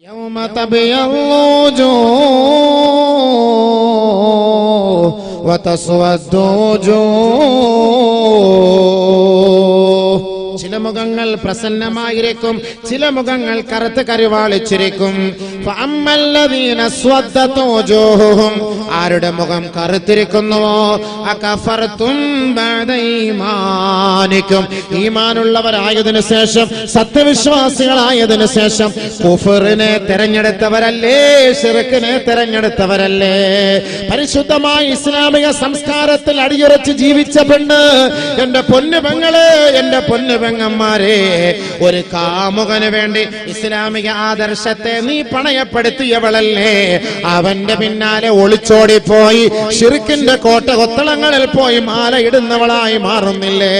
يوم تبيض وجوه وتسود وجوه ചില മുഖങ്ങൾ പ്രസന്നമായിരിക്കും ചില മുഖങ്ങൾ കറുത്ത് കരുവാളിച്ചിരിക്കും. ആരുടെ മുഖം കറുത്തിരിക്കുന്നുവോ? ഈമാനിക്കും. ഈമാനുള്ളവരായതിനു ശേഷം സത്യവിശ്വാസികളായതിനു ശേഷം കുഫറിനെ തെരഞ്ഞെടുത്തവരല്ലേ ഷിറക്കിനെ തെരഞ്ഞെടുത്തവരല്ലേ? പരിശുദ്ധമായ ഇസ്ലാമിക സംസ്കാരത്തിൽ അടിയുറച്ച് ജീവിച്ച പെണ്ണ് എന്റെ പൊന്നു പെങ്ങൾ എന്റെ പൊന്നു പെങ്ങന്മാരെ ഒരു കാമുകന് വേണ്ടി ഇസ്ലാമിക ആദർശത്തെ നീ പണയപ്പെടുത്തിയവളല്ലേ? അവന്റെ പിന്നാലെ ഒളിച്ചോടിപ്പോയി ഷിർക്കിന്റെ കോട്ട കൊത്തളങ്ങളിൽ പോയി മാല ഇടുന്നവളായി മാറുന്നില്ലേ?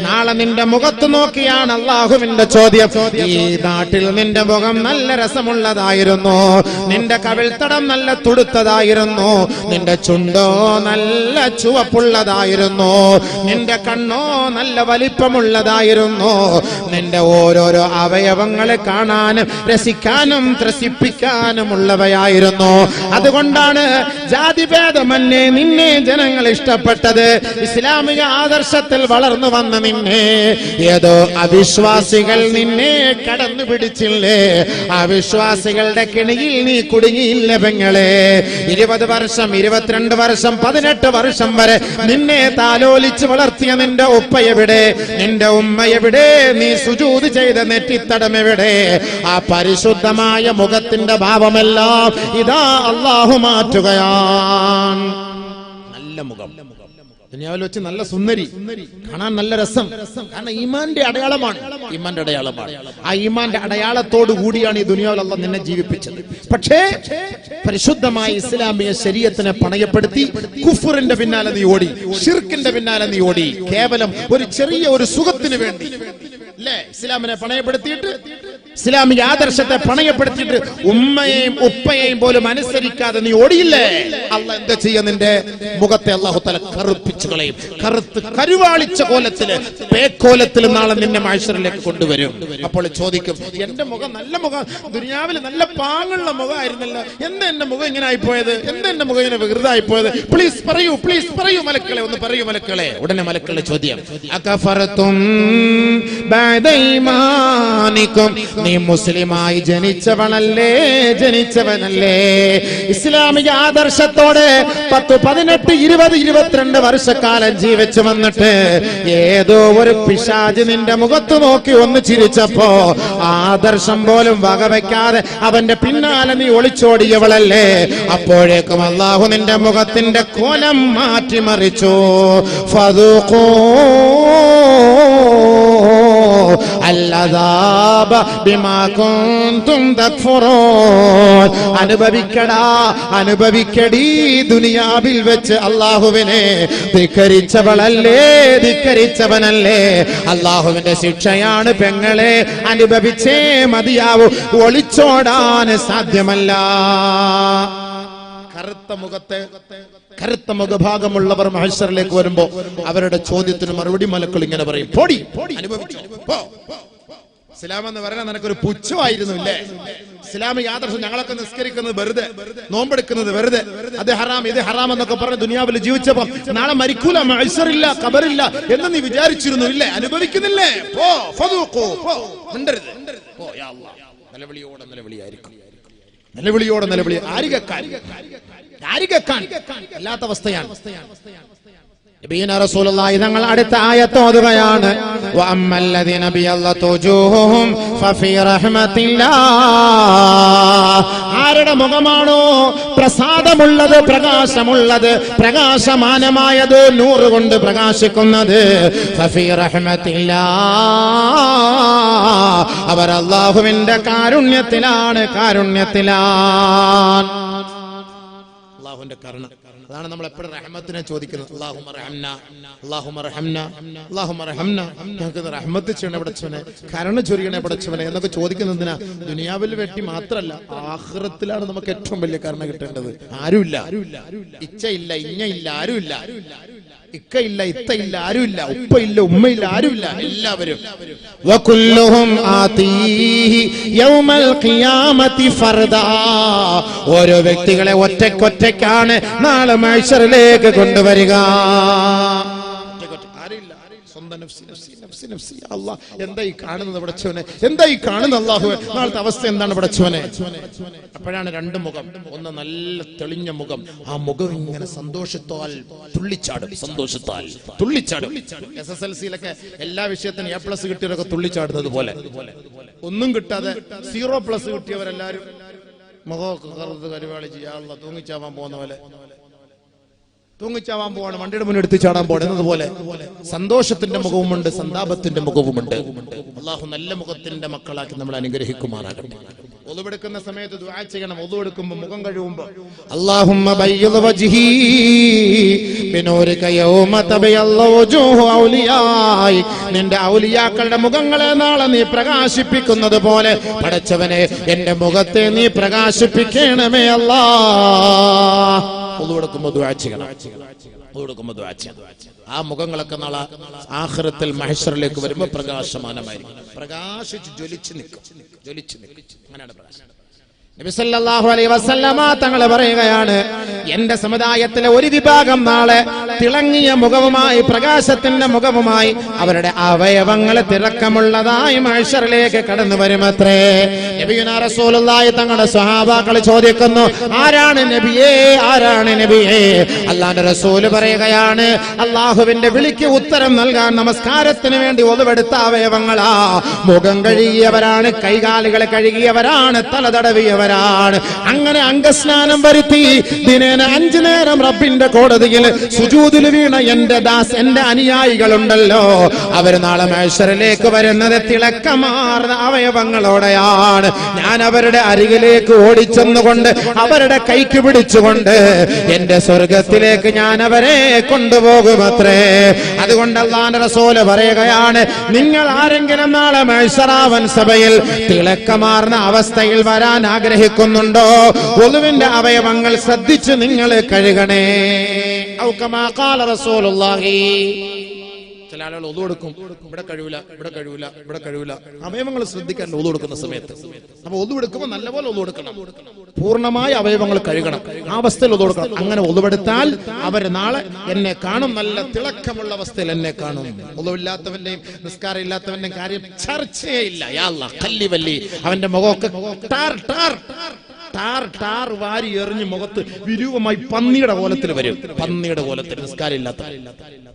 നാളെ നിന്റെ മുഖത്ത് നോക്കിയാണ് അള്ളാഹുവിന്റെ ചോദ്യം. ഈ നാട്ടിൽ നിന്റെ മുഖം നല്ല രസമുള്ളതായിരുന്നു. നിന്റെ കവിൾത്തടം നല്ല തുടുത്തതായിരുന്നു. നിന്റെ ചുണ്ടോ നല്ല ചുവപ്പുള്ളതായിരുന്നു. നിന്റെ കണ്ണോ നല്ല വലിപ്പമുള്ളതായിരുന്നു. നിന്റെ ഓരോരോ അവയവങ്ങളെ കാണാനും രസിക്കാനും ത്രസിപ്പിക്കാനും ഉള്ളവയായിരുന്നു. അതുകൊണ്ടാണ് ജാതിഭേദമന്യേ നിന്നെ ജനങ്ങൾ ഇഷ്ടപ്പെട്ടത്. ഇസ്ലാമിക ആദർശത്തിൽ വളർന്നു വന്ന നിന്നെ. ഏതോ അവിശ്വാസികൾ നിന്നെ കടന്നു പിടിച്ചില്ലേ? അവിശ്വാസികളുടെ കിണിയിൽ നീ കുടുങ്ങിയില്ല പെങ്ങളെ. ഇരുപത് വർഷം ഇരുപത്തിരണ്ട് വർഷം പതിനെട്ട് വർഷം വരെ നിന്നെ താലോലിച്ച് വളർത്തിയ നിന്റെ ഉപ്പ എവിടെ നിന്റെ ഉമ്മ എവിടെ? നീ സുജൂത് ചെയ്ത നെറ്റിത്തടം എവിടെ? ആ പരിശുദ്ധമായ മുഖത്തിന്റെ ഭാവമെല്ലാം ഇതാ അള്ളാഹു മാറ്റുകയാണ്. നല്ല മുഖം. ദുനിയാവിൽ വെച്ച് നല്ല സുന്ദരി. കാണാൻ നല്ല രസം. കാരണം ഈമാന്റെ അടയാളമാണ്. ഈമാന്റെ അടയാളമാണ്. ആ ഈമാന്റെ അടയാളത്തോടു കൂടിയാണ് ഈ ദുനിയാവിൽ അല്ല നിന്നെ ജീവിപ്പിച്ചത്. പക്ഷേ പരിശുദ്ധമായ ഇസ്ലാമിയ ശരീരത്തിനെ പണയപ്പെടുത്തി കുഫറിന്റെ പിന്നാലെ നീ ഓടി ഷിർക്കിന്റെ പിന്നാലെ നീ ഓടി. കേവലം ഒരു ചെറിയ ഒരു സുഖത്തിന് വേണ്ടി. അല്ലേ? ഇസ്ലാമിനെ പണയപ്പെടുത്തിയിട്ട് ഇസ്ലാമിക ആദർശത്തെ പണയപ്പെടുത്തിയിട്ട് ഉമ്മയെയും ഉപ്പയെയും പോലും അനുസരിക്കാതെ നീ ഓടിയില്ലേ? അല്ല എന്താ ചെയ്യ നിന്റെ മുഖത്തെ അള്ളാഹു തല കറുപ്പിച്ചു കളയും. കറുത്ത് കരുവാളിച്ച കോലത്തിൽ പേക്കോലത്തിൽ നാളെ നിന്നെ മാഴ്സറിലേക്ക് കൊണ്ടുവരും. അപ്പോൾ ചോദിക്കും എന്റെ മുഖം നല്ല മുഖം ദുനിയാവിൽ നല്ല പാങ്ങുള്ള മുഖമായിരുന്നല്ലോ. എന്താ എന്റെ മുഖം ഇങ്ങനെ ആയിപ്പോയത്? എന്താ എന്റെ മുഖം ഇങ്ങനെ വികൃതമായി പോയത് പ്ലീസ് പറയൂ പ്ലീസ് പറയൂ മലക്കളെ ഒന്ന് പറയൂ മലക്കളെ. ഉടനെ മലക്കളെ ചോദ്യം നീ മുസ്ലിമായി ജനിച്ചവനല്ലേ ജനിച്ചവനല്ലേ? ഇസ്ലാമിക ആദർശത്തോടെ പത്ത് പതിനെട്ട് ഇരുപത് ഇരുപത്തിരണ്ട് വർഷക്കാലം ജീവിച്ചു വന്നിട്ട് ഏതോ ഒരു പിശാജ് നിന്റെ മുഖത്ത് നോക്കി ഒന്ന് ചിരിച്ചപ്പോ ആദർശം പോലും വകവെക്കാതെ അവന്റെ പിന്നാലെ നീ ഒളിച്ചോടിയവളല്ലേ? അപ്പോഴേക്കും അള്ളാഹു നിന്റെ മുഖത്തിന്റെ കോലം മാറ്റിമറിച്ചു. ഫതുഖൂ അനുഭവിക്കടാ അനുഭവിക്കടി ദുനിയാവിൽ വെച്ച് അള്ളാഹുവിനെ ധിക്കരിച്ചവളല്ലേ ധിക്കരിച്ചവനല്ലേ. അള്ളാഹുവിന്റെ ശിക്ഷയാണ് പെങ്ങളെ അനുഭവിച്ചേ മതിയാവൂ. ഒളിച്ചോടാൻ സാധ്യമല്ല. കറുത്ത മുഖത്തെ കറുത്ത മുഖഭാഗമുള്ളവർ മഹേശ്വറിലേക്ക് വരുമ്പോ അവരുടെ ചോദ്യത്തിന് മറുപടി മലക്കൾ ഇങ്ങനെ പറയും പൊടി അനുഭവിച്ചോ. ഇസ്ലാം എന്ന് പറഞ്ഞാൽ നിനക്കൊരു പുച്ഛമായിരുന്നു ഇല്ലേ? ഇസ്ലാമിക ആദർശം ഞങ്ങളൊക്കെ നിസ്കരിക്കുന്നത് വെറുതെ നോമ്പെടുക്കുന്നത് വെറുതെ. അത് ഹറാം ഇത് ഹറാം എന്നൊക്കെ പറഞ്ഞ് ദുനിയാവിൽ ജീവിച്ചപ്പോ നാളെ മരിക്കൂല മത്സരില്ല കബറില്ല എന്ന് നീ വിചാരിച്ചിരുന്നു ഇല്ലേ? അനുഭവിക്കുന്നില്ലേ? പോ നിലവിളിയോടെ നിലവിളിയായിരിക്കും. നിലവിളിയോടെ നിലവിളി ആര് ആര് അല്ലാത്ത അവസ്ഥയാണ്. തങ്ങൾ അടുത്ത ആയത്ത് ഓതുകയാണ്. വഅമ്മല്ലദീന ബിയല്ലത വജൂഹുഹും ഫഫീ റഹ്മത്തില്ലാഹ്. ആരുടെ മുഖമാണോ പ്രസാദമുള്ളത് പ്രകാശമുള്ളത് പ്രകാശമാനമായത് നൂറ് കൊണ്ട് പ്രകാശിക്കുന്നത്? അവർ അള്ളാഹുവിന്റെ കാരുണ്യത്തിലാണ് കാരുണ്യത്തിലാണ്. അള്ളാഹുവിന്റെ കരുണ. അതാണ് നമ്മൾ എപ്പോഴും റഹ്മത്തിനെ ചോദിക്കുന്നത്. ഞങ്ങൾക്ക് റഹ്മത്ത് ചെയ്യണേ പടച്ചവനെ കരുണ ചൊരിയണേ പടച്ചവനെ എന്നൊക്കെ ചോദിക്കുന്നതിനാ ദുനിയാവിൽ വെട്ടി മാത്രല്ല ആഹ്റത്തിലാണ് നമുക്ക് ഏറ്റവും വലിയ കരുണ കിട്ടേണ്ടത്. ആരുമില്ല. ഇച്ഛയില്ല ഇഞ്ഞയില്ല ആരുമില്ല. ഇക്കയില്ല ഇത്തയില്ല ആരുമില്ല ഉപ്പയില്ല ഉമ്മയില്ല ആരുമില്ല എല്ലാവരും. യൗമൽ ഖിയാമത്തി ഫർദാ. ഓരോ വ്യക്തികളെ ഒറ്റക്കൊറ്റയ്ക്കാണ് നാളെ മൈശറിലേക്ക് കൊണ്ടുവരിക. സ്വന്തം നഫ്സി സ്വന്തം നഫ്സി, നഫ്സി. അല്ലാ, എന്താ ഈ കാണുന്നത് പടച്ചവനെ എന്താ ഈ കാണുന്നത് അള്ളാഹു നാളത്തെ അവസ്ഥ എന്താണ് പടച്ചവനെ അപ്പോഴാണ് രണ്ട് മുഖം. ഒന്ന് നല്ല തെളിഞ്ഞ മുഖം. ആ മുഖം ഇങ്ങനെ സന്തോഷത്താൽ തുള്ളിച്ചാടും സന്തോഷത്താൽ തുള്ളിച്ചാടും. എസ് എസ് എൽ സിയിലൊക്കെ എല്ലാ വിഷയത്തിനും എ പ്ലസ് കിട്ടിയവരൊക്കെ തുള്ളിച്ചാടുന്നത് പോലെ. ഒന്നും കിട്ടാതെ സീറോ പ്ലസ് കിട്ടിയവരെല്ലാരും മുഖമൊക്കെ കറുത്ത് കരുവാളി ചെയ്യാനുള്ള തൂങ്ങിച്ചാവാൻ പോകുന്ന പോലെ. തൂങ്ങിച്ചാവാൻ പോവാണ്. വണ്ടിയുടെ മുന്നിൽ എടുത്ത് ചാടാൻ പോകണം പോലെ സന്തോഷത്തിന്റെ മുഖവുമുണ്ട് സന്താപത്തിന്റെ മുഖവുമുണ്ട്. അള്ളാഹു നല്ല മുഖത്തിന്റെ മക്കളാക്കി നമ്മൾ അനുഗ്രഹിക്കുമാറാകട്ടെ. ഒതുവെടുക്കുന്ന സമയത്ത് ദുആ ചെയ്യണം. ഒതുവെടുക്കുമ്പോ മുഖം കഴുകുമ്പോൾ അല്ലാഹുമ്മ യൗമ ഔലിയായി. നിന്റെ ഔലിയാക്കളുടെ മുഖങ്ങളെ നാളെ നീ പ്രകാശിപ്പിക്കുന്നത് പോലെ പഠിച്ചവനെ എന്റെ മുഖത്തെ നീ പ്രകാശിപ്പിക്കണമേ അല്ലാ ചെയ്യണം. ആ മുഖങ്ങളൊക്കെ നാളെ ആഖിറത്തിൽ മഹേശ്വറിലേക്ക് വരുമ്പോ പ്രകാശമാനമായിരിക്കും. പ്രകാശിച്ച് ജ്വലിച്ച് നിൽക്കും. ജ്വലിച്ച് നിൽക്കും. അങ്ങനെയാണ് വസല്ലമ തങ്ങൾ പറയുകയാണ് എന്റെ സമുദായത്തിലെ ഒരു വിഭാഗം നാളെ തിളങ്ങിയ മുഖവുമായി പ്രകാശത്തിന്റെ മുഖവുമായി അവരുടെ അവയവങ്ങളെ തിളക്കമുള്ളതായി മനുഷ്യരിലേക്ക് കടന്നു വരുമത്രേ. നബിയുനാ റസൂലുള്ളാഹി തങ്ങളുടെ സ്വഹാബാക്കൾ ചോദിക്കുന്നു ആരാണ് നബിയേ? ആരാണ് നബിയേ? അല്ലാന്റെ റസൂൽ പറയുകയാണ് അള്ളാഹുവിന്റെ വിളിക്ക് ഉത്തരം നൽകാൻ നമസ്കാരത്തിന് വേണ്ടി ഒതുവെടുത്ത അവയവങ്ങളാ. മുഖം കഴുകിയവരാണ് കൈകാലുകൾ കഴുകിയവരാണ് തല തടവിയവരാണ്. അങ്ങനെ അംഗസ്നാനം വരുത്തി ദിനേന അഞ്ചു നേരം റബ്ബിന്റെ കോടതിയിൽ സുജൂതിൽ വീണ എന്റെ ദാസ് എന്റെ അനുയായികളുണ്ടല്ലോ. അവർ നാളെ മേശ്വരിലേക്ക് വരുന്നത് തിളക്കമാർന്ന അവയവങ്ങളോടെയാണ്. ഞാൻ അവരുടെ അരികിലേക്ക് ഓടിച്ചെന്നുകൊണ്ട് അവരുടെ കൈക്ക് പിടിച്ചുകൊണ്ട് എന്റെ സ്വർഗത്തിലേക്ക് ഞാൻ അവരെ കൊണ്ടുപോകുമത്രേ. അതുകൊണ്ട് അള്ളാന്റെ റസൂൽ പറയുകയാണ് നിങ്ങൾ ആരെങ്കിലും നാളെ മേഴ്സറാവൻ സഭയിൽ തിളക്കമാർന്ന അവസ്ഥയിൽ വരാൻ ആഗ്രഹിക്കുന്നുണ്ടോ? ഒളിവിന്റെ അവയവങ്ങൾ ശ്രദ്ധിച്ച് നിങ്ങൾ കഴുകണേ. ചില ആളുകൾ ഒതു കൊടുക്കും. ഇവിടെ കഴിവില്ല ഇവിടെ കഴിവില്ല ഇവിടെ കഴിവില്ല അവയവങ്ങൾ ശ്രദ്ധിക്കാൻ ഒതു കൊടുക്കുന്ന സമയത്ത്. അപ്പൊ ഒതു എടുക്കുമ്പോൾ നല്ലപോലെ ഒതു കൊടുക്കണം. പൂർണമായ അവയവങ്ങൾ കഴുകണം. ആ അവസ്ഥയിൽ ഒതു കൊടുക്കണം. അങ്ങനെ ഒതുവെടുത്താൽ അവർ നാളെ എന്നെ കാണും. നല്ല തിളക്കമുള്ള അവസ്ഥയിൽ എന്നെ കാണും. ഒതുവില്ലാത്തവന്റെയും നിസ്കാരം ഇല്ലാത്തവന്റെയും കാര്യം ചർച്ചയേ ഇല്ല. അവന്റെ മുഖമൊക്കെ ടാർ ടാർ. ടാർ ടാർ വാരി എറിഞ്ഞ് മുഖത്ത് വിരൂപമായി പന്നിയുടെ കോലത്തിൽ വരും. പന്നിയുടെ കോലത്തിൽ നിസ്കാരമില്ലാത്ത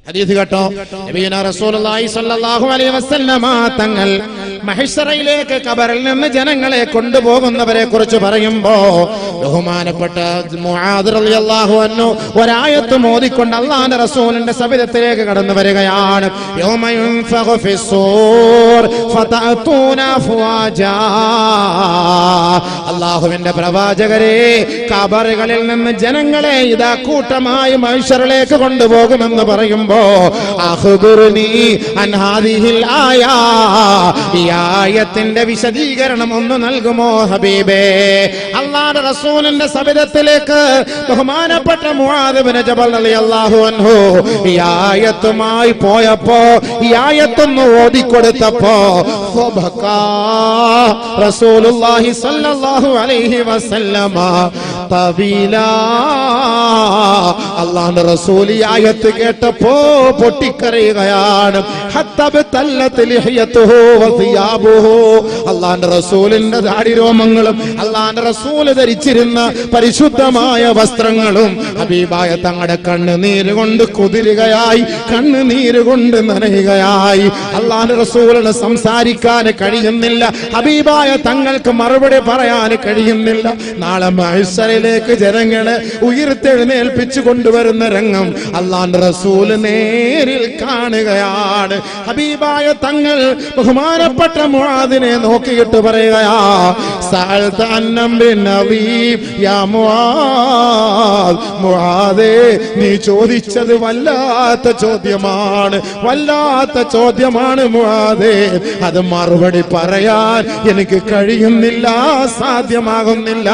ഹദീസ് കേട്ടോ? നബിയുനാ റസൂലുള്ളാഹി സ്വല്ലല്ലാഹു അലൈഹി വസല്ലമ തങ്ങൾ മഹ്ശറയിലേക്ക് കബറിൽ നിന്ന് ജനങ്ങളെ കൊണ്ടുപോകുന്നവരെ കുറിച്ച് പറയുമ്പോ ബഹുമാനപ്പെട്ട അള്ളാഹു അൻഹു ഒരായത്ത് മോദിക്കൊണ്ട് അള്ളാന്റെ റസൂലിന്റെ സബിതത്തിലേക്ക് കടന്നു വരികയാണ്. അള്ളാഹുവിന്റെ പ്രവാചകരെ കബറുകളിൽ നിന്ന് ജനങ്ങളെ ഇതാ കൂട്ടമായി മനുഷ്യരിലേക്ക് കൊണ്ടുപോകുമെന്ന് പറയുമ്പോ അഖ്ബിർനി അൻ ഹാദിഹിൽ ആയ ഈ ആയത്തിന്റെ വിശദീകരണം ഒന്ന് നൽകുമോ ഹബീബേ? അള്ളാടെ റസൂലിന്റെ സബിതത്തിലേക്ക് ബഹുമാനപ്പെട്ട റളിയല്ലാഹു അൻഹു ഈ ആയത്തുമായി പോയപ്പോ ഈ ആയത്തൊന്ന് ഓതിക്കൊടുത്തപ്പോ റസൂലുള്ളാഹി അലൈഹി വസല്ലമ തവീല കേട്ടപ്പോ പൊട്ടിക്കരയുകയാണ്. ഹത്തബ് തല്ലത്ത് ലിഹ്യത്തുഹു അള്ളാഹുവിന്റെ റസൂലിന്റെ ദാടിരോമങ്ങളും അള്ളാന്റെ റസൂൽ ധരിച്ചിരുന്ന പരിശുദ്ധമായ വസ്ത്രങ്ങളും ഹബീബായ തങ്ങളുടെ കണ്ണുനീര് കൊണ്ട് കുതിരുകയായി കണ്ണുനീര് കൊണ്ട് നനയുകയായി. അള്ളാന്റെ റസൂലിന് സംസാരിക്കാൻ കഴിയുന്നില്ല. ഹബീബായ തങ്ങൾക്ക് മറുപടി പറയാൻ കഴിയുന്നില്ല. നാളെ മത്സരയിലേക്ക് ജനങ്ങളെ ഉയർത്തെഴുന്നേൽപ്പിച്ചു കൊണ്ടുവരുന്ന രംഗം അള്ളാന്റെ റസൂൽ നേരിൽ കാണുകയാണ്. ഹബീബായ തങ്ങൾ ബഹുമാനപ്പെട്ട മുആദിനെ നോക്കിയിട്ട് പറയുകയാ സഅൽത യാ മുആദ് മുആദേ നീ ചോദിച്ചത് വല്ലാത്ത ചോദ്യമാണ് വല്ലാത്ത ചോദ്യമാണ് മുആദേ. അത് മറുപടി പറയാൻ എനിക്ക് കഴിയുന്നില്ല സാധ്യമാകുന്നില്ല.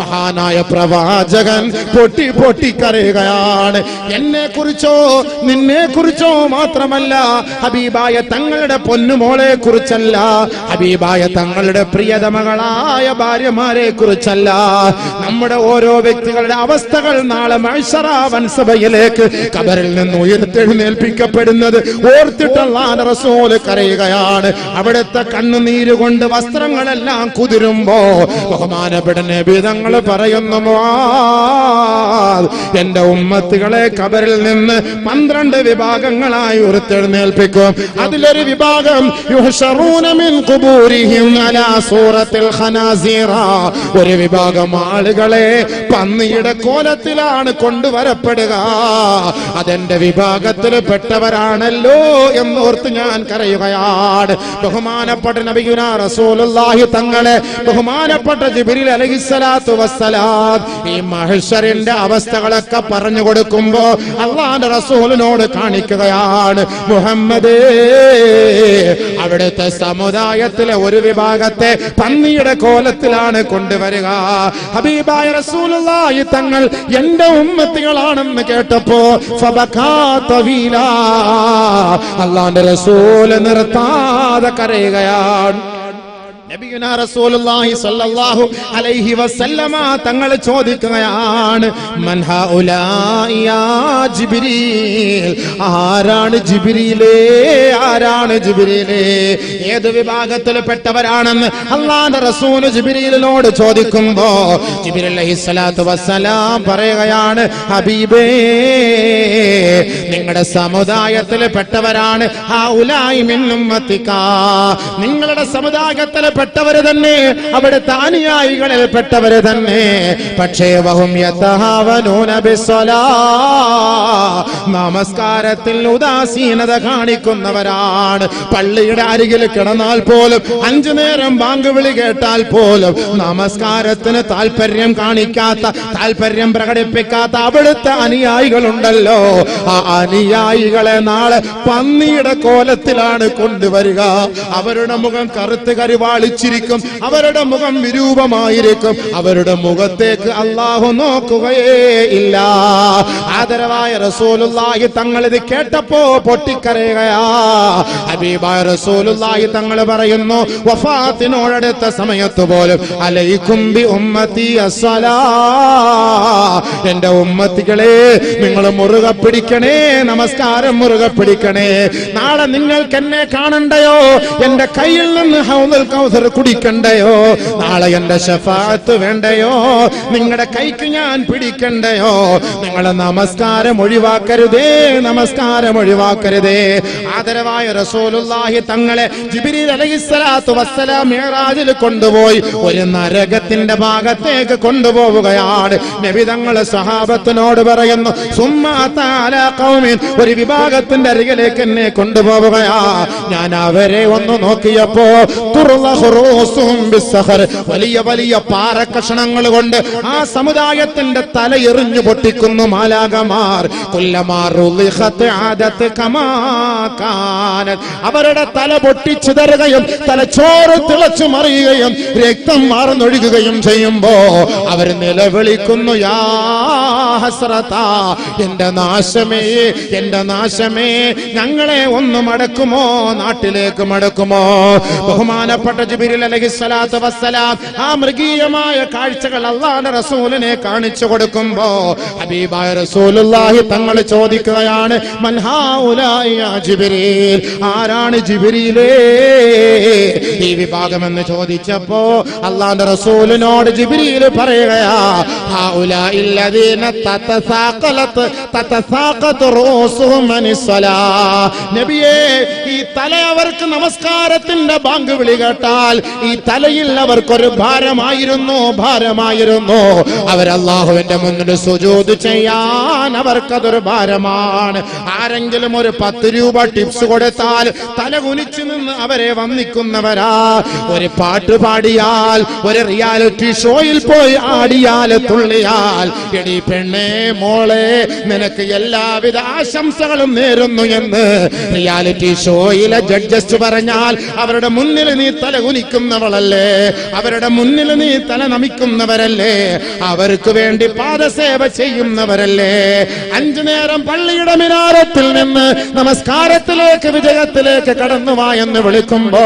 മഹാനായ പ്രവാചകൻ പൊട്ടി കരയുകയാണ്. എന്നെ കുറിച്ചോ നിന്നെ കുറിച്ചോ മാത്രമല്ല ഹബീബായ തങ്ങളുടെ പൊന്നുമോളെ കുറിച്ചല്ല ഹബീബായ തങ്ങളുടെ പ്രിയതമകളായ ഭാര്യമാരെ കുറിച്ചല്ല. നമ്മുടെ ഓരോ വ്യക്തികളുടെ അവസ്ഥകൾ നാളെ മത്സര സഭയിലേക്ക് കബറിൽ നിന്ന് ഉയർത്തെഴുന്നേൽപ്പിക്കപ്പെടുന്നത് ഓർത്തിട്ടുള്ള റസൂൽ കരയുകയാണ്. അവിടുത്തെ കണ്ണുനീര് കൊണ്ട് വസ്ത്രങ്ങളെല്ലാം കുതിരുമ്പോ ബഹുമാനപ്പെട്ട നബിതങ്ങൾ പറയുന്നു എന്റെ ഉമ്മത്തുകളെ കബറിൽ നിന്ന് പന്ത്രണ്ട് വിഭാഗങ്ങളായി ഉയർത്തെഴുന്നേൽപ്പിക്കും. അതിലൊരു വിഭാഗം ഒരു വിഭാഗം ആളുകളെ പന്നിയുടെ കോലത്തിലാണ് കൊണ്ടുവരപ്പെടുക. അതെന്റെ വിഭാഗത്തിൽ പെട്ടവരാണല്ലോ എന്നോർത്ത് ഞാൻ കരയുകയാണ്. ബഹുമാനപ്പെട്ട നബിയുന റസൂലുള്ളാഹി തങ്ങളെ ബഹുമാനപ്പെട്ട ജിബ്രീൽ അലൈഹിസ്സലാത്തു വസ്സലാം. ഈ മഹ്ശറിന്റെ അവസ്ഥകളൊക്കെ പറഞ്ഞു കൊടുക്കുമ്പോ അള്ളാന്റെ റസൂലിനോട് കാണിക്കുകയാണ് മുഹമ്മദേ അവിടുത്തെ സമുദായത്തിലെ ഒരു വിഭാഗത്തെ പന്നിയുടെ കോലത്തിലാണ് കൊണ്ടുവരിക ഹബീബായ റസൂലുള്ളാഹി തങ്ങൾ എന്റെ ഉമ്മത്തികളാണെന്ന് കേട്ടപ്പോ. അള്ളാന്റെ റസൂൽ നിർത്താതെ കരയുകയാണ് തങ്ങൾ ചോദിക്കുകയാണ് ആരാണ് ജിബ്രീലേ? ആരാണ് ജിബ്രീലേ? ഏത് വിഭാഗത്തിൽ പെട്ടവരാണെന്ന് റസൂൽ ജിബ്രീലിനോട് ചോദിക്കുമ്പോ ജിബ്രീൽ അലൈഹിസ്സലാത്തു വസ്സലാം പറയുകയാണ് ഹബീബേ നിങ്ങളുടെ സമുദായത്തിൽ പെട്ടവരാണ് നിങ്ങളുടെ സമുദായത്തിൽ പെട്ടവര് തന്നെ അവിടെ അനുയായികളിൽ പെട്ടവര് തന്നെ. പക്ഷേ വഹും നമസ്കാരത്തിൽ ഉദാസീനത കാണിക്കുന്നവരാണ്. പള്ളിയുടെ അരികിൽ കിടന്നാൽ പോലും അഞ്ചു നേരം ബാങ്ക് വിളി കേട്ടാൽ പോലും നമസ്കാരത്തിന് താല്പര്യം കാണിക്കാത്ത താല്പര്യം പ്രകടിപ്പിക്കാത്ത അവിടുത്തെ അനുയായികളുണ്ടല്ലോ. ആ അനുയായികളെ നാളെ പന്നിയുടെ കോലത്തിലാണ് കൊണ്ടുവരിക. അവരുടെ മുഖം കറുത്ത് കരുവാളിച്ചിരിക്കും അവരുടെ മുഖം വിരൂപമായിരിക്കും. അവരുടെ മുഖത്തേക്ക് അള്ളാഹു നോക്കുകയേ ഇല്ല. ആദരവായ റസൂലുള്ളാഹി തങ്ങൾ ഇത് കേട്ടപ്പോ പൊട്ടിക്കരയുകയാ. ഹബീബായ റസൂലുള്ളാഹി തങ്ങൾ പറയുന്നു വഫാത്തിനോടടുത്ത സമയത്ത് പോലും അലൈക്കും ബി ഉമ്മത്തി അസ്സലാ. എന്റെ ഉമ്മത്തികളെ നിങ്ങൾ മുറുകെ പിടിക്കണേ നമസ്കാരം മുറുകെ പിടിക്കണേ. നാളെ നിങ്ങൾക്ക് എന്നെ കാണണ്ടയോ? എന്റെ കയ്യിൽ നിന്ന് ഹൗദൽ കൗസർ കുടിക്കണ്ടയോ? നാളെ എന്റെ ഷഫാത്ത് വേണ്ടയോ? നിങ്ങളുടെ കൈക്ക് ഞാൻ പിടിക്കണ്ടയോ? നിങ്ങൾ നമസ്കാരം ഒഴിവാക്കരുതേ നമസ്കാരം ഒഴിവാക്കരുതേ. ആദരവായ റസൂലുള്ളാഹി തങ്ങളെ അലൈഹിസ്സലാത്തു വസ്സലാം മിഅ്റാജിൽ കൊണ്ടുപോയി ഒരു നരകത്തിന്റെ ഭാഗത്തേക്ക് കൊണ്ടുപോവുകയാണ്. നബി സഹാബത്തിനോട് പറയുന്നു സുമ്മാ തആല ഖൗമിൻ. ഒരു വിഭാഗത്തിന്റെ അരികിലേക്ക് എന്നെ കൊണ്ടുപോവുകയാ. ഞാൻ അവരെ ഒന്ന് നോക്കിയപ്പോ ബിസ്സഖർ. വലിയ വലിയ പാറ പാറക്കഷണങ്ങൾ കൊണ്ട് ആ സമുദായത്തിന്റെ തല എറിഞ്ഞു പൊട്ടിക്കുന്നു മാലാകമാർ. അവരുടെ തല പൊട്ടിച്ചിതറുകയും തലച്ചോറ് തിളച്ചു മറിയുകയും രക്തം മാറുന്നൊഴുകുകയും ചെയ്യുമ്പോ അവർ നിലവിളിക്കുന്നു യാ എന്റെ നാശമേ എന്റെ നാശമേ ഞങ്ങളെ ഒന്ന് മടക്കുമോ നാട്ടിലേക്ക് മടക്കുമോ? ബഹുമാനപ്പെട്ട ജിബിരിൽ അലഹി വസ്സലാം ആ മൃഗീയമായ കാഴ്ചകൾ അള്ളാന്റെ റസൂലിനെ കാണിച്ചു കൊടുക്കുമ്പോ ഹബീബായ റസൂലുല്ലാഹി തങ്ങൾ ചോദിക്കുകയാണ് ജിബിരിൽ? ആരാണ് ജിബിരിയിലേ ഈ വിഭാഗം എന്ന് ചോദിച്ചപ്പോ അള്ളാന്റെ റസൂലിനോട് ജിബിരിയിൽ പറയുകയാ നബിയേ ഈ തല അവർക്ക് നമസ്കാരത്തിന്റെ ബാങ്ക് വിളി കേട്ടാ കേട്ടാൽ ഈ തലയിൽ അവർക്കൊരു ഭാരമായിരുന്നു ഭാരമായിരുന്നു. അവരല്ലാഹുവിന്റെ മുന്നിൽ സുജൂത് ചെയ്യാൻ അവർക്കതൊരു ഭാരമാണ്. ആരെങ്കിലും ഒരു പത്ത് രൂപ ടിപ്സ് കൊടുത്താൽ തല കുനിച്ചു നിന്ന് അവരെ വന്നിക്കുന്നവരാ ഒരു പാട്ട് പാടിയാൽ ഒരു റിയാലിറ്റി ഷോയിൽ പോയി ആടിയാൽ തുള്ളിയാൽ എടി പെണ്ണേ മോളെ നിനക്ക് എല്ലാവിധ ആശംസകളും നേരുന്നു എന്ന്. റിയാലിറ്റി ഷോയിലെ ജഡ്ജസ് പറഞ്ഞാൽ അവരുടെ മുന്നിൽ നീ തല കുനിക്കുന്നവളല്ലേ അവരുടെ മുന്നിൽ നീ തല നമിക്കുന്നവരല്ലേ? അവർക്ക് വേണ്ടി പാദസേവ ചെയ്യുന്നവരല്ലേ? അഞ്ചു നേരം പള്ളിയുടെ മിനാരത്തിൽ നിന്ന് നമസ്കാരത്തിലേക്ക് വിജയത്തിലേക്ക് കടന്നു വാ എന്ന് വിളിക്കുമ്പോ.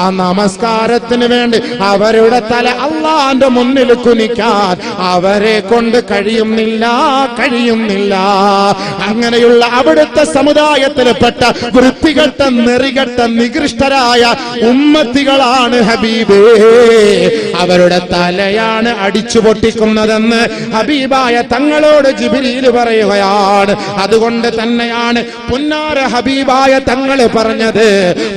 ആ നമസ്കാരത്തിന് വേണ്ടി അവരുടെ തല അള്ളാന്റെ മുന്നിൽ കുനിക്കാൻ അവരെ കൊണ്ട് കഴിയുന്നില്ല കഴിയുന്നില്ല. അങ്ങനെയുള്ള അവിടുത്തെ സമുദായത്തിൽപ്പെട്ട വൃത്തികെട്ട നെറികെട്ട നികൃഷ്ടരായ ഉമ്മത്തികളാണ് ഹബീബേ. അവരുടെ തലയാണ് അടിച്ചു പൊട്ടിക്കുന്നതെന്ന് ഹബീബായ തങ്ങളോട് ജിബിലിയിൽ പറയുകയാണ്. അതുകൊണ്ട് തന്നെയാണ് പുന്നാര ഹബീബായ തങ്ങൾ പറഞ്ഞത്.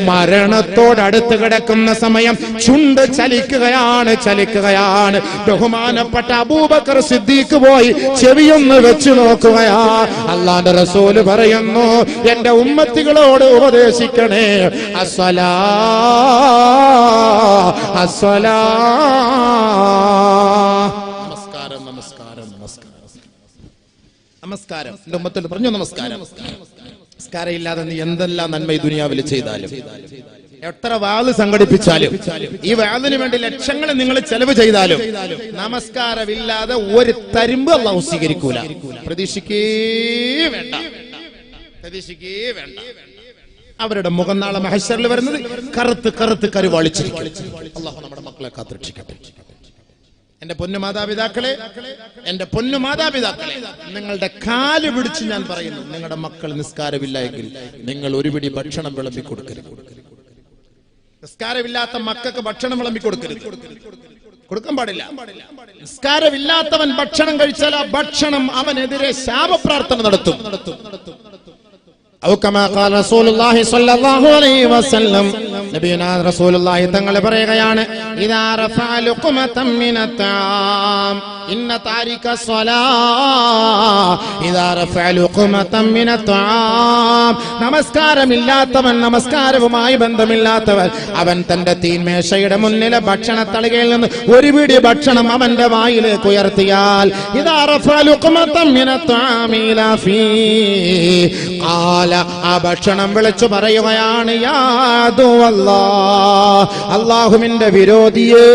മരണത്തോടടുത്ത് കിടക്കുന്ന സമയം ചുണ്ട് ചലിക്കുകയാണ് ചലിക്കുകയാണ്. ബഹുമാനപ്പെട്ട അബൂബക്കർ സിദ്ദീഖ് പോയി ചെവിയൊന്ന് വെച്ചു നോക്കുകയാ. അള്ളാന്റെ റസൂൽ പറയുന്നു എന്റെ ഉമ്മത്തികളോട് ഉപദേശിക്കണേ. അസ്വലാ അസ്വലാ. നമസ്കാരം നമസ്കാരം നമസ്കാരം. നമസ്കാരം. എന്റെ ഉമ്മത്തിൽ പറഞ്ഞു നമസ്കാരം? നമസ്കാരം ഇല്ലാതെ നീ എന്തെല്ലാം നന്മ ഈ ദുനിയാവിൽ ചെയ്താലും? എത്ര വാൾ സംഘടിപ്പിച്ചാലും? ഈ വാളിന് വേണ്ടി ലക്ഷങ്ങൾ നിങ്ങൾ ചെലവ് ചെയ്താലും? നമസ്കാരമില്ലാതെ ഒരു തരുമ്പ് അള്ളാഹു സ്വീകരിക്കൂല. പ്രതീക്ഷിക്കേ വേണ്ട. പ്രതീക്ഷിക്കേ വേണ്ട. അവരുടെ മുഖം നാളെ മഹേശ്വറിൽ വരുന്നത് കറുത്ത് കറുത്ത് കരുവാളിച്ചിരിക്കും അള്ളാഹു നമ്മുടെ മക്കളെ കാത്തിരക്ഷിക്കട്ടെ. എന്റെ പൊന്നു മാതാപിതാക്കളെ എന്റെ പൊന്നു മാതാപിതാക്കളെ നിങ്ങളുടെ കാൽ പിടിച്ച് ഞാൻ പറയുന്നു നിങ്ങളുടെ മക്കൾ നിസ്കാരമില്ല എങ്കിൽ നിങ്ങൾ ഒരുപിടി ഭക്ഷണം വിളമ്പി കൊടുക്കരുത്. നിസ്കാരമില്ലാത്ത മക്കൾക്ക് ഭക്ഷണം വിളമ്പി കൊടുക്കരുത്. കൊടുക്കാൻ പാടില്ല. നിസ്കാരമില്ലാത്തവൻ ഭക്ഷണം കഴിച്ചാൽ ആ ഭക്ഷണം അവനെതിരെ ശാപപ്രാർത്ഥന നടത്തും. أو തങ്ങൾ പറയുകയാണ് മിനത്താം ഇന്ന താരിക നമസ്കാരമില്ലാത്തവൻ നമസ്കാരവുമായി ബന്ധമില്ലാത്തവൻ. അവൻ തന്റെ തീൻമേശയുടെ മുന്നിലെ ഭക്ഷണ തളികയിൽ നിന്ന് ഒരു പിടി ഭക്ഷണം അവന്റെ വായിലേക്ക് ഉയർത്തിയാൽ ഖാല ആ ഭക്ഷണം വിളിച്ചു പറയുകയാണ് അള്ളാഹുവിന്റെ വിരോധിയേ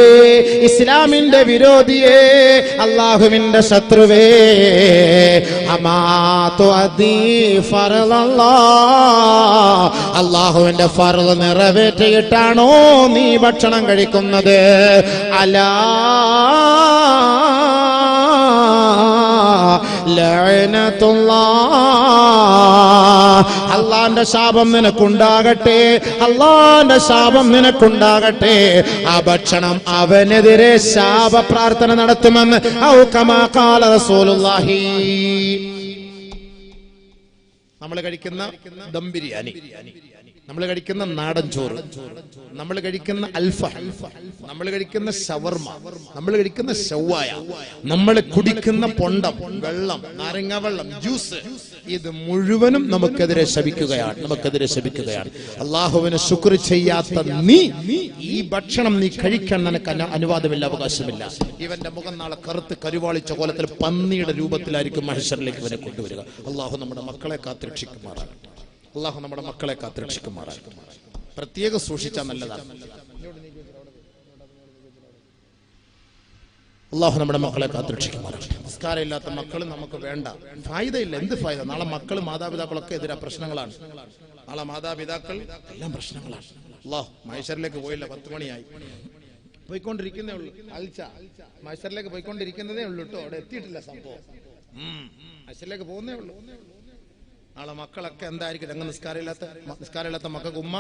ഇസ്ലാമിന്റെ വിരോധിയേ അള്ളാഹുവിന്റെ ശത്രുവേ അള്ളാഹുവിന്റെ ഫറൽ നിറവേറ്റിയിട്ടാണോ നീ ഭക്ഷണം കഴിക്കുന്നത്? അലാ. അള്ളാന്റെ ശാപം നിനക്കുണ്ടാകട്ടെ. അള്ളാന്റെ ശാപം നിനക്കുണ്ടാകട്ടെ. ആ ഭക്ഷണം അവനെതിരെ ശാപ പ്രാർത്ഥന നടത്തുമെന്ന് റസൂലുള്ളാഹി. നമ്മൾ കഴിക്കുന്ന ദം ബിരിയാണി. നമ്മൾ കഴിക്കുന്ന നാടൻ ചോറ് നമ്മൾ കഴിക്കുന്ന അൽഫ നമ്മൾ കഴിക്കുന്ന ഷവർമ നമ്മൾ കഴിക്കുന്ന ഷവായ നമ്മൾ കുടിക്കുന്ന പൊണ്ടം വെള്ളം നാരങ്ങ വെള്ളം ജ്യൂസ് ഇത് മുഴുവനും നമുക്കെതിരെ ശപിക്കുകയാണ് നമുക്കെതിരെ ശപിക്കുകയാണ്. അള്ളാഹുവിനെ ശുക്ർ ചെയ്യാത്ത നീ ഈ ഭക്ഷണം നീ കഴിക്കാൻ നിനക്ക് അനു- അനുവാദമില്ല അവകാശമില്ല. ഇവന്റെ മുഖം നാളെ കറുത്ത് കരുവാളിച്ച കോലത്തിൽ പന്നിയുടെ രൂപത്തിലായിരിക്കും മഹേശ്വറിലേക്ക് ഇവനെ കൊണ്ടുവരിക. അള്ളാഹു നമ്മുടെ മക്കളെ കാത്തിരക്ഷിക്കുമാറാകട്ടെ. അള്ളാഹു നമ്മുടെ മക്കളെ കാത്തിരക്ഷിക്കുമാറാ പ്രത്യേകം സൂക്ഷിച്ചാൽ നല്ലതാണ് അള്ളാഹു നമ്മുടെ മക്കളെ കാത്തുരക്ഷിക്കുമാറാകട്ടെ. നിസ്കാരമില്ലാത്ത മക്കൾ നമുക്ക് വേണ്ട. ഫായതയില്ല എന്ത് ഫായത നാളെ മക്കൾ മാതാപിതാക്കളൊക്കെ എതിരാ പ്രശ്നങ്ങളാണ്. നാളെ മാതാപിതാക്കൾ എല്ലാം പ്രശ്നങ്ങളാണ്. അള്ളാഹു മഹേശ്വരിലേക്ക് പോയില്ല. പത്ത് മണിയായി. പോയിക്കൊണ്ടിരിക്കുന്നേ ഉള്ളൂ. അൽച്ച. മൈസറിലേക്ക് പോയിക്കൊണ്ടിരിക്കുന്നതേ ഉള്ളൂ കേട്ടോ അവിടെ എത്തിയിട്ടില്ല സംഭവം. മഹേശ്വരിലേക്ക് പോകുന്നേ ഉള്ളൂ. നാളെ മക്കളൊക്കെ എന്തായിരിക്കും? അങ്ങ് നിസ്കാരമില്ലാത്ത നിസ്കാരമില്ലാത്ത മക്കൾക്ക് ഉമ്മ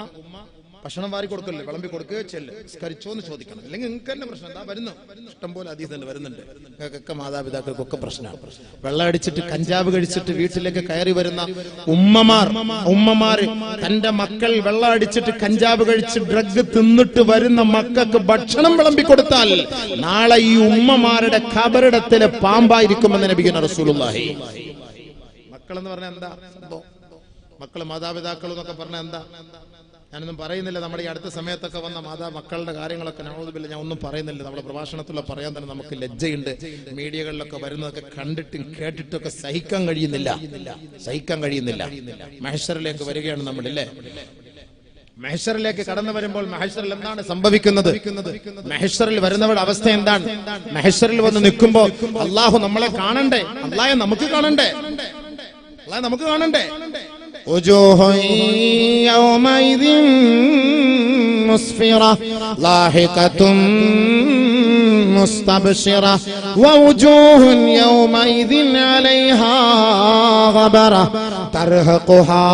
ഭക്ഷണം വാരി കൊടുക്കല്ലേ? വിളമ്പി കൊടുക്കുകയോ ചെല്ല് നിസ്കരിച്ചോ എന്ന് ചോദിക്കണം. അല്ലെങ്കിൽ നിങ്ങൾക്ക് തന്നെ പ്രശ്നം. എന്താ വരുന്നു. ഇഷ്ടം പോലെ തന്നെ വരുന്നുണ്ട്. നിങ്ങൾക്കൊക്കെ മാതാപിതാക്കൾക്കൊക്കെ പ്രശ്നമാണ്. വെള്ളം അടിച്ചിട്ട് കഞ്ചാവ് കഴിച്ചിട്ട് വീട്ടിലേക്ക് കയറി വരുന്ന ഉമ്മമാർ ഉമ്മമാർ തന്റെ മക്കൾ വെള്ളം അടിച്ചിട്ട് കഞ്ചാവ് കഴിച്ച് ഡ്രഗ് തിന്നിട്ട് വരുന്ന മക്കൾക്ക് ഭക്ഷണം വിളമ്പി കൊടുത്താൽ നാളെ ഈ ഉമ്മമാരുടെ കബറിടത്തിലെ പാമ്പായിരിക്കുമെന്ന് നബിക്കുന്ന റസൂലുള്ളാഹി. മക്കൾ എന്ന് പറഞ്ഞാൽ എന്താ സംഭവം? മക്കൾ മാതാപിതാക്കൾ എന്നൊക്കെ പറഞ്ഞാൽ എന്താ? ഞാനൊന്നും പറയുന്നില്ല. നമ്മുടെ ഈ അടുത്ത സമയത്തൊക്കെ വന്ന മാതാ മക്കളുടെ കാര്യങ്ങളൊക്കെ നവോദില്ല ഞാൻ ഒന്നും പറയുന്നില്ല. നമ്മുടെ പ്രഭാഷണത്തിലുള്ള പറയാൻ തന്നെ നമുക്ക് ലജ്ജയുണ്ട്. മീഡിയകളിലൊക്കെ വരുന്നതൊക്കെ കണ്ടിട്ടും കേട്ടിട്ടൊക്കെ സഹിക്കാൻ കഴിയുന്നില്ല. സഹിക്കാൻ കഴിയുന്നില്ല. മഹേശ്വറിലേക്ക് വരികയാണ് നമ്മൾ നമ്മളില്ലേ മഹേശ്വറിലേക്ക് കടന്നു വരുമ്പോൾ മഹേശ്വറിൽ എന്താണ് സംഭവിക്കുന്നത്? മഹേശ്വറിൽ വരുന്നവരുടെ അവസ്ഥ എന്താണ്? മഹേശ്വറിൽ വന്ന് നിൽക്കുമ്പോൾ അള്ളാഹു നമ്മളെ കാണണ്ടേ? അള്ളാഹെ നമുക്ക് കാണണ്ടേ? അള്ളാഹെ നമുക്ക് കാണണ്ടേ وجوه يومئذ مسفرة ضاحكة مستبشرة ووجوه يومئذ عليها غبرة ترهقها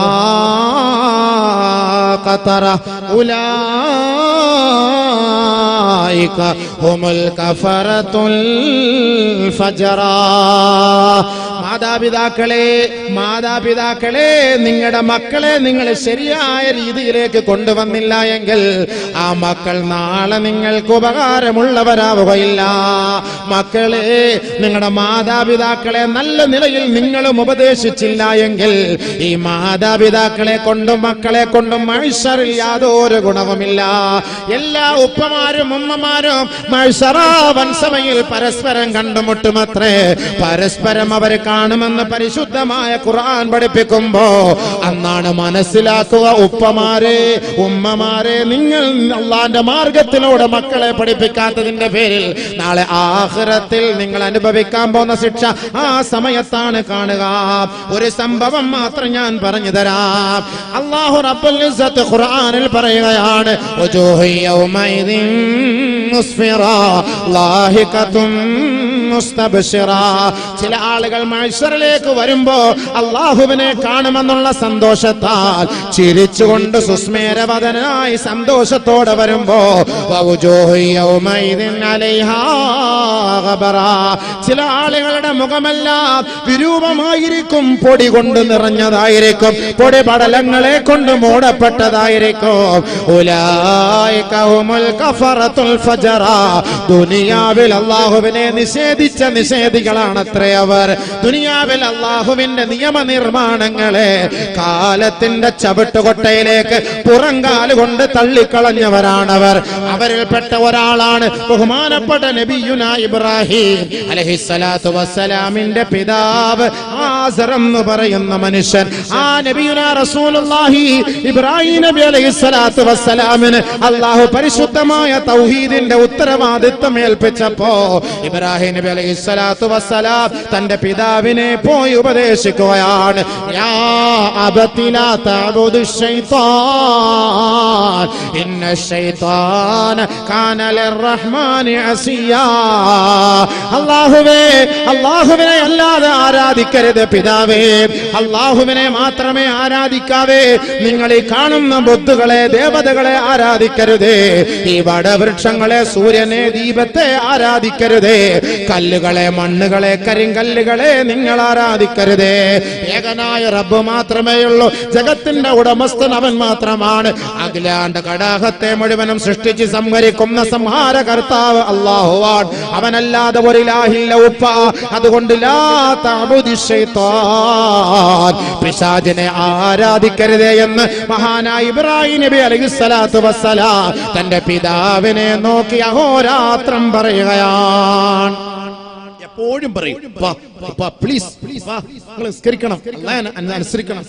قترة أولئك هم الكفرة الفجرة മാതാപിതാക്കളെ മാതാപിതാക്കളെ നിങ്ങളുടെ മക്കളെ നിങ്ങൾ ശരിയായ രീതിയിലേക്ക് കൊണ്ടുവന്നില്ല എങ്കിൽ ആ മക്കൾ നാളെ നിങ്ങൾക്ക് ഉപകാരമുള്ളവരാവുകയില്ല മക്കളെ നിങ്ങളുടെ മാതാപിതാക്കളെ നല്ല നിലയിൽ നിങ്ങളും ഉപദേശിച്ചില്ല എങ്കിൽ ഈ മാതാപിതാക്കളെ കൊണ്ടും മക്കളെ കൊണ്ടും മനുഷ്യരിൽ യാതൊരു ഗുണവുമില്ല എല്ലാ ഉപ്പമാരും ഉമ്മമാരും മഴ്സറാവൻ സമയിൽ പരസ്പരം കണ്ടുമുട്ടുമത്രേ. പരസ്പരം അവർ കാണുമെന്ന് പരിശുദ്ധമായ ഖുർആൻ പഠിപ്പിക്കുമ്പോ അന്നാണ് മനസ്സിലാക്കുക ഉപ്പമാരെ ഉമ്മമാരെ നിങ്ങൾ അള്ളാന്റെ മാർഗത്തിലൂടെ മക്കളെ പഠിപ്പിക്കാത്തതിന്റെ പേരിൽ നാളെ ആഹ്റത്തിൽ നിങ്ങൾ അനുഭവിക്കാൻ പോകുന്ന ശിക്ഷ ആ സമയത്താണ് കാണുക. ഒരു സംഭവം മാത്രം ഞാൻ പറഞ്ഞു തരാം. അള്ളാഹു റബ്ബുൽ ഖുർആനിൽ പറയുകയാണ് മുസ്ഫിറ മുസ്തബ്ശിറ ചില ആളുകൾ മത്സറിലേക്ക് വരുമ്പോ അള്ളാഹുവിനെ കാണുമെന്നുള്ള സന്തോഷത്താൽ ചിരിച്ചുകൊണ്ട് സുസ്മേരവതനായി സന്തോഷത്തോടെ വരുമ്പോ. ചില ആളുകളുടെ മുഖമെല്ലാം വിരൂപമായിരിക്കും പൊടി കൊണ്ട് നിറഞ്ഞതായിരിക്കും പൊടി പടലങ്ങളെ കൊണ്ട് മൂടപ്പെട്ടതായിരിക്കും. ദുനിയാവിൽ അള്ളാഹുവിനെ നിഷേധിച്ച നിഷേധികളാണത്രേ അവർ. ദുനിയാവിൽ അള്ളാഹുവിന്റെ നിയമനിർമ്മാണങ്ങളെ കാലത്തിന്റെ ചവിട്ടുകൊട്ടയിലേക്ക് പുറങ്കാൽ കൊണ്ട് തള്ളിക്കളഞ്ഞവരാണവർ. അവരിൽപ്പെട്ട ഒരാളാണ് ബഹുമാനപ്പെട്ട നബിയുന ഇബ്രാഹിം. അലഹിസ്സലാത്തു വസ്സലാമിന്റെ പിതാവ് ആസർ എന്ന് പറയുന്ന മനുഷ്യൻ. ആ നബിയുന റസൂലുള്ളാഹി ഇബ്രാഹിം നബി അലഹിസ്സലാത്തു വസ്സലാമിന് അള്ളാഹു പരിശുദ്ധമായ തൗഹീദിന്റെ ഉത്തരവാദിത്വം ഏൽപ്പിച്ചപ്പോ ഇബ്രാഹിം നബി അലൈഹിസ്സലാത്തു വസ്സലാം തന്റെ പിതാവിനെ പോയി ഉപദേശിക്കുകയാണ്. യാ അള്ളാഹുവിനെ അല്ലാതെ ആരാധിക്കരുത് പിതാവേ. അല്ലാഹുവിനെ മാത്രമേ ആരാധിക്കാവേ. നിങ്ങൾ ഈ കാണുന്ന ബുദ്ധുകളെ ദേവതകളെ ആരാധിക്കരുതേ. ഈ വടവൃക്ഷങ്ങളെ സൂര്യനെ ദീപത്തെ ആരാധിക്കരുതേ. കല്ലുകളെ മണ്ണുകളെ കരിങ്കല്ലുകളെ നിങ്ങൾ ആരാധിക്കരുതേ. ഏകനായ റബ്ബ് മാത്രമേ ഉള്ളൂ ജഗത്തിന്റെ ഉടമസ്ഥൻ അവൻ മാത്രമാണ്. അഖിലാണ്ട് കടാഹത്തെ മുഴുവനും സൃഷ്ടിച്ച് സംഹരിക്കുന്ന സംഹാരകർത്താവ് അള്ളാഹുവാൻ അവനല്ലാതെ ഒരു ലാഹില്ല ഉപ്പ. അതുകൊണ്ട് പിശാചിനെ ആരാധിക്കരുതേ എന്ന് മഹാനായ ഇബ്രാഹിം നബി അലൈഹിസ്സലാത്തു വസ്സലാം തന്റെ പിതാവിനെ നോക്കി അഹോരാത്രം പറയുകയാണ്. എപ്പോഴും പറയും പ്ലീസ് നിങ്ങൾ നിസ്കരിക്കണം അള്ളാഹെ അന- അനുസരിക്കണം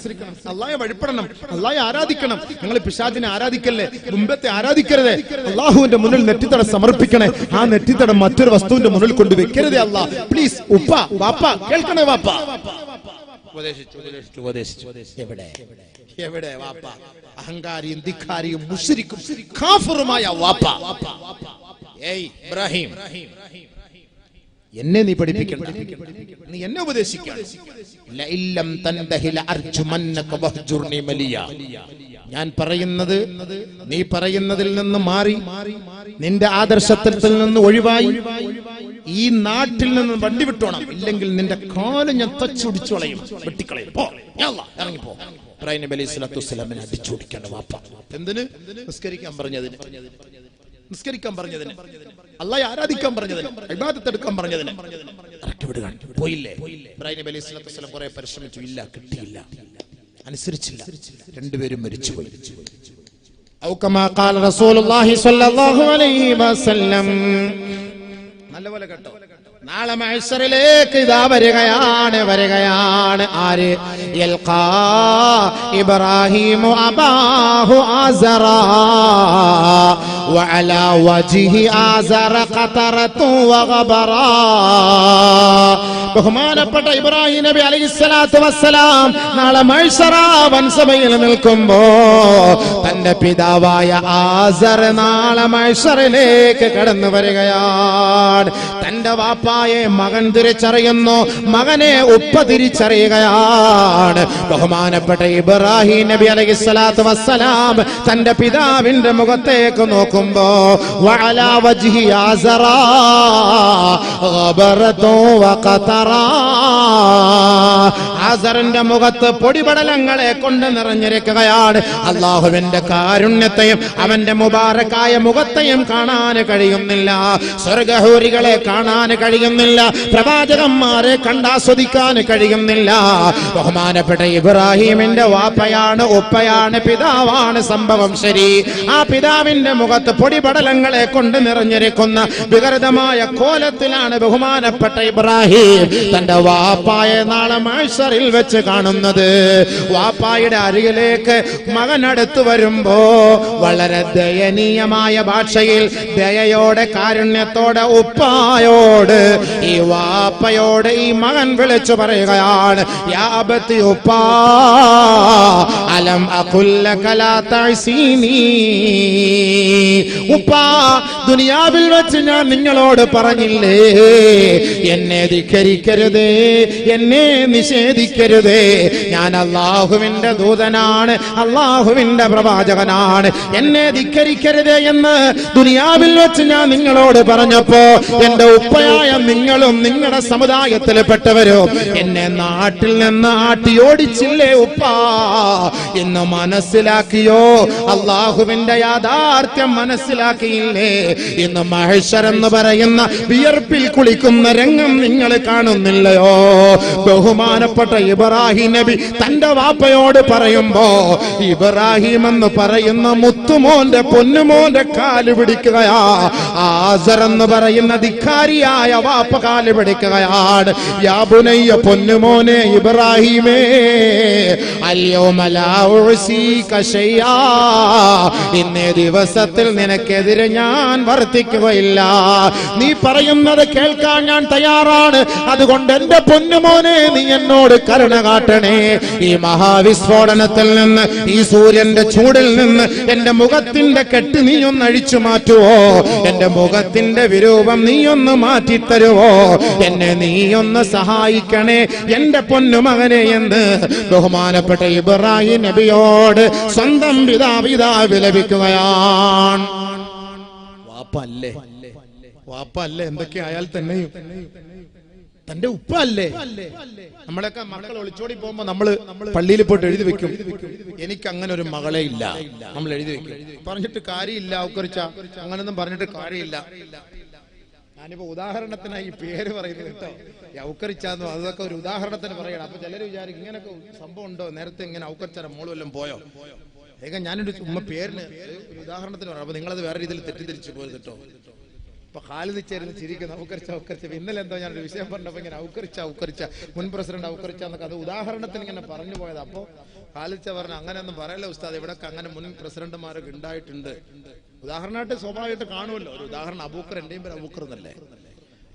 അള്ളാഹെ വഴിപ്പെടണം അള്ളാഹെ ആരാധിക്കണം നിങ്ങൾ പിശാചിനെ ആരാധിക്കല്ലേ മുമ്പത്തെ ആരാധിക്കരുത് അള്ളാഹുവിന്റെ മുന്നിൽ നെറ്റിത്തടം സമർപ്പിക്കണേ ആ നെറ്റിത്തടം മറ്റൊരു വസ്തുവിന്റെ മുന്നിൽ കൊണ്ട് വെക്കരുതേ അല്ലാ പ്ലീസ് ഉപ്പ വാപ്പ കേൾക്കണേ വാപ്പ. എവിടെ? എവിടെ വാപ്പ? അഹങ്കാരിയും ധിക്കാരിയും മുഷിരിക്കും കാഫറുമായ വാപ്പ. ഏയ് ഇബ്രാഹിം. എന്നെ നീ പഠിപ്പിക്കണ്ട എന്നെ ഞാൻ പറയുന്നത് നീ പറയുന്നതിൽ നിന്ന് മാറി നിന്റെ ആദർശത്തിൽ നിന്ന് ഒഴിവായി ഈ നാട്ടിൽ നിന്ന് വണ്ടി വിട്ടോണം. ഇല്ലെങ്കിൽ നിന്റെ കാൽ ഞാൻ തച്ചുടിച്ചു കളയും വെട്ടിക്കളയും. പോ. ഇറങ്ങിപ്പോ ഇബ്രാഹിം നബി അലൈഹി സ്വലാത്തു വസ്സലാമിനെ അടിച്ചോടിക്കേണ്ട വാപ്പ. എന്തിന്? നിസ്കരിക്കാൻ പറഞ്ഞതിന്. നിസ്കരിക്കാൻ പറഞ്ഞതിന്. അള്ളാഹെ ആരാധിക്കാൻ പറഞ്ഞതിന്. ഇബാദത്ത് എടുക്കാൻ പറഞ്ഞതിന്. പോയില്ലേ? ഇബ്രാഹിം സ്വലാത്തു കുറെ പരിശ്രമിച്ചു. ഇല്ല കിട്ടിയില്ല. അനുസരിച്ചില്ല. രണ്ടുപേരും മരിച്ചുപോയി. അലൈഹി വസല്ലം. നല്ലപോലെ കേട്ടോ. നാളെ ഇതാ വരികയാണ് വരികയാണ്. ആര്? ഇബ്രാഹിമു അബാഹു ആസറ وعلى وجه آزر قطرة وغبرا ബഹുമാനപ്പെട്ട ഇബ്രാഹിം നബി അലൈഹി സ്വലാത്തു വസ്സലാം നാളെ മത്സര വൻസഭയിൽ നിൽക്കുമ്പോ തന്റെ പിതാവായ ആസർ നാളെ മത്സറിലേക്ക് കടന്നു വരികയാണ് തന്റെ വാപ്പായെ മകൻ തിരിച്ചറിയുന്നു മകനെ ഉപ്പ തിരിച്ചറിയുകയാണ് ബഹുമാനപ്പെട്ട ഇബ്രാഹിം നബി അലൈഹി സ്വലാത്തു വസ്സലാം തന്റെ പിതാവിന്റെ മുഖത്തേക്ക് നോക്കുമ്പോ ആസറിന്റെ മുഖത്ത് പൊടിപടലങ്ങളെ കൊണ്ട് നിറഞ്ഞിരിക്കുകയാണ്. അള്ളാഹുവിന്റെ കാരുണ്യത്തെയും അവന്റെ മുബാരക്കായ മുഖത്തെയും കാണാൻ കഴിയുന്നില്ല. സ്വർഗഹൂരികളെ കാണാൻ കഴിയുന്നില്ല. പ്രവാചകന്മാരെ കണ്ടാസ്വദിക്കാൻ കഴിയുന്നില്ല. ബഹുമാനപ്പെട്ട ഇബ്രാഹിമിന്റെ വാപ്പയാണ് ഉപ്പയാണ് പിതാവാണ് സംഭവം ശരി. ആ പിതാവിന്റെ മുഖത്ത് പൊടിപടലങ്ങളെ കൊണ്ട് നിറഞ്ഞിരിക്കുന്ന വികൃതമായ കോലത്തിലാണ് ബഹുമാനപ്പെട്ട ഇബ്രാഹിം തന്റെ വാപ്പായ നാളെ മത്സറിൽ വെച്ച് കാണുന്നത്. വാപ്പായുടെ അരികിലേക്ക് മകൻ വരുമ്പോ വളരെ ദയനീയമായ ഭാഷയിൽ ദയയോടെ കാരുണ്യത്തോടെ ഉപ്പായോട് ഈ വാപ്പയോട് ഈ മകൻ വിളിച്ചു പറയുകയാണ് ഉപ്പാ അലം അകുല്ല കലാ തഅ്സീനി. ഉപ്പാ ദുനിയാവിൽ വെച്ച് ഞാൻ നിങ്ങളോട് പറഞ്ഞില്ലേ? എന്നെ ധിക്കരിക്കരുതേ എന്നെ നിഷേധിക്കരുതേ. ഞാൻ അള്ളാഹുവിന്റെ ദൂതനാണ് അള്ളാഹുവിന്റെ പ്രവാചകനാണ്. എന്നെ ധിക്കരിക്കരുതേ എന്ന് ദുനിയാവിൽ വെച്ച് ഞാൻ നിങ്ങളോട് പറഞ്ഞപ്പോ എന്റെ ഉപ്പയായ നിങ്ങളും നിങ്ങളുടെ സമുദായത്തിൽപ്പെട്ടവരും എന്നെ നാട്ടിൽ നിന്ന് ആട്ടിയോടിച്ചില്ലേ ഉപ്പ? എന്ന് മനസ്സിലാക്കിയോ? അള്ളാഹുവിന്റെ യാഥാർത്ഥ്യം മനസ്സിലാക്കിയില്ലേ? ഇന്ന് മഹേശ്വർ എന്ന് പറയുന്ന വിയർപ്പിൽ കുളിക്കുന്ന രംഗം നിങ്ങൾ കാണുന്നില്ലയോ? ബഹുമാനപ്പെട്ട ഇബ്രാഹിം നബി തന്റെ വാപ്പയോട് പറയുമ്പോ ഇബ്രാഹിം എന്ന് പറയുന്ന മുത്തുമോന്റെ പൊന്നുമോന്റെ കാൽ പിടിക്കുകയാ. ആസർ എന്ന് പറയുന്ന ധിക്കാരിയായ വാപ്പ കാൽ പിടിക്കുകയാണ്. യാബുനയ്യ പൊന്നുമോനെ ഇബ്രാഹിമേ അല്ലയോ മലാ ഇന്നേ ദിവസത്തിൽ നിനക്കെതിരെ ഞാൻ വർത്തിക്കുകയില്ല നീ പറയുന്നത് കേൾക്കാൻ ഞാൻ തയ്യാറാണ്. അതുകൊണ്ട് എന്റെ പൊന്നുമോനെ നീ എന്നോട് കരുണ കാട്ടണേ. ഈ മഹാവിസ്ഫോടനത്തിൽ നിന്ന് ഈ സൂര്യന്റെ ചൂടിൽ നിന്ന് എന്റെ മുഖത്തിന്റെ കെട്ട് നീ ഒന്ന് അഴിച്ചു മാറ്റുവോ? എന്റെ മുഖത്തിന്റെ വിരൂപം നീ ഒന്ന് മാറ്റിത്തരുവോ? എന്നെ നീ ഒന്ന് സഹായിക്കണേ എന്റെ പൊന്നുമകനെ എന്ന്. ബഹുമാനപ്പെട്ട ഇബ്രാഹിം നബിയോട് സ്വന്തം പിതാ വിലപിക്കുകയാണ്. വാപ്പ അല്ലേ വാപ്പ അല്ലേ എന്തൊക്കെ ആയാൽ തന്നെയും. തന്റെ ഉപ്പ അല്ലേ നമ്മളൊക്കെ മക്കൾ ഒളിച്ചോടി പോകുമ്പോ നമ്മൾ പള്ളിയിൽ പോയിട്ട് എഴുതി വെക്കും. എനിക്ക് അങ്ങനെ ഒരു മകളെ ഇല്ല. നമ്മൾ എഴുതി വെക്കും. പറഞ്ഞിട്ട് കാര്യമില്ല ഔക്കറിച്ച അങ്ങനൊന്നും പറഞ്ഞിട്ട് കാര്യമില്ല. ഞാനിപ്പോ ഉദാഹരണത്തിനായി പേര് പറയുന്നത് കേട്ടോ. ഔക്കറിച്ചാന്നോ അതൊക്കെ ഒരു ഉദാഹരണത്തിന് പറയണം. അപ്പൊ ചിലർ വിചാരിക്കും ഇങ്ങനൊക്കെ സംഭവം ഉണ്ടോ? നേരത്തെ ഇങ്ങനെ ഔക്കറിച്ചാರ മോൾ വല്ലതും പോയോ? ഏക ഞാനൊരു ഉമ്മ പേരിന് ഒരു ഉദാഹരണത്തിന് പറയാം. അപ്പൊ നിങ്ങളത് വേറെ രീതിയിൽ തെറ്റിദ്ധരിച്ചു പോയത് കേട്ടോ ഇപ്പൊ ഖാലിദ് ചേരുന്ന ചിരിക്കുന്ന ഔക്കറിച്ച ഔക്കറിച്ച ഇന്നലെ എന്തോ ഞാനൊരു വിഷയം പറഞ്ഞപ്പോ ഇങ്ങനെ ഔക്കറിച്ച ഔക്കറിച്ച മുൻ പ്രസിഡന്റ് ഔക്കറിച്ച എന്നൊക്കെ അത് ഉദാഹരണത്തിന് ഇങ്ങനെ പറഞ്ഞു പോയത്. അപ്പോ ഹാലിച്ച പറഞ്ഞു അങ്ങനെയൊന്നും പറയല്ല ഉസ്താദ്. ഇവിടെ അങ്ങനെ മുൻ പ്രസിഡന്റുമാരൊക്കെ ഉണ്ടായിട്ടുണ്ട്. ഉദാഹരണമായിട്ട് സ്വാഭാവികമായിട്ട് കാണുമല്ലോ. ഒരു ഉദാഹരണം അബൂക്കർ എന്റെയും പേര് അബൂക്കർ എന്നല്ലേ?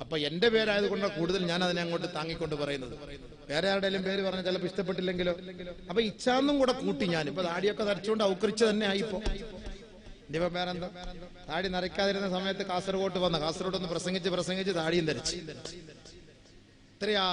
അപ്പൊ എന്റെ പേരായതുകൊണ്ട് കൂടുതൽ ഞാൻ അതിനെ അങ്ങോട്ട് താങ്ങിക്കൊണ്ട് പറയുന്നത്. വേറെ ആരുടെയും പേര് പറഞ്ഞ ചിലപ്പോൾ ഇഷ്ടപ്പെട്ടില്ലെങ്കിലോ? അപ്പൊ ഇച്ഛാന്നും കൂടെ കൂട്ടി ഞാൻ ഇപ്പൊ താടിയൊക്കെ തരച്ചുകൊണ്ട് ഔക്കറിച്ച് തന്നെ ആയിപ്പോ. ഇനിയിപ്പോ പേരെന്താ താടി നരയ്ക്കാതിരുന്ന സമയത്ത് കാസർഗോട്ട് വന്ന കാസർഗോട്ട് ഒന്ന് പ്രസംഗിച്ച് പ്രസംഗിച്ച് താടിയും ധരിച്ച്. ഇത്രയാ